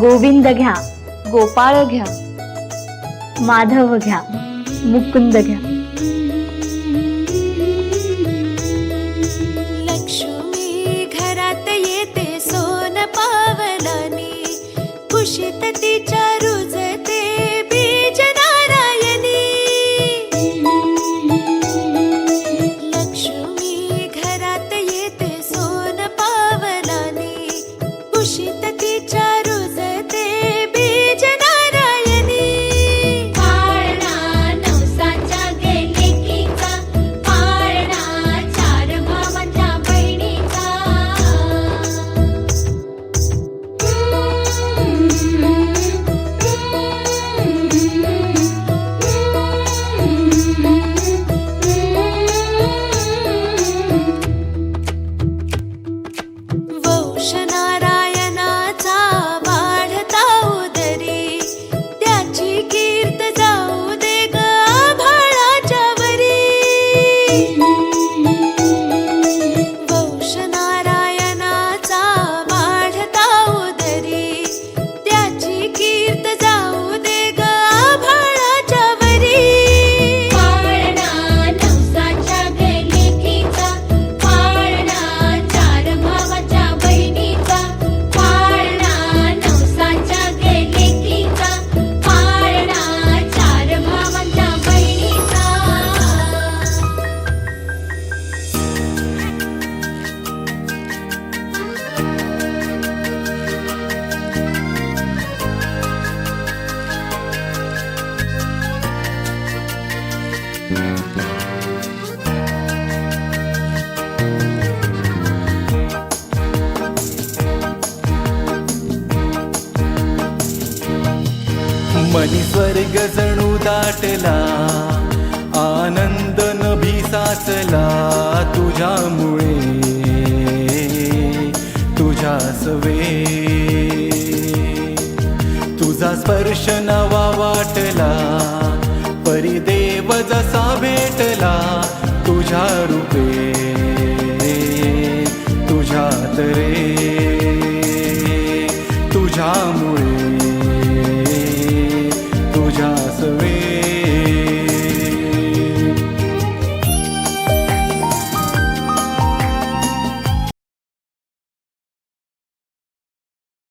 गोविंद घ्या. गोपाळ घ्या. माधव घ्या. मुकुंद घ्या. लक्ष्मी घरात येते सोन पावलानी. कुशीत तिच्या रुजते बीज नारायणी. लक्ष्मी घरात येते सोन पावलानी. कुशीत तिच्या option. मनी स्वर्ग जणू दाटला आनंद नभी साचला तुझ्यामुळे. तुझ्या सवे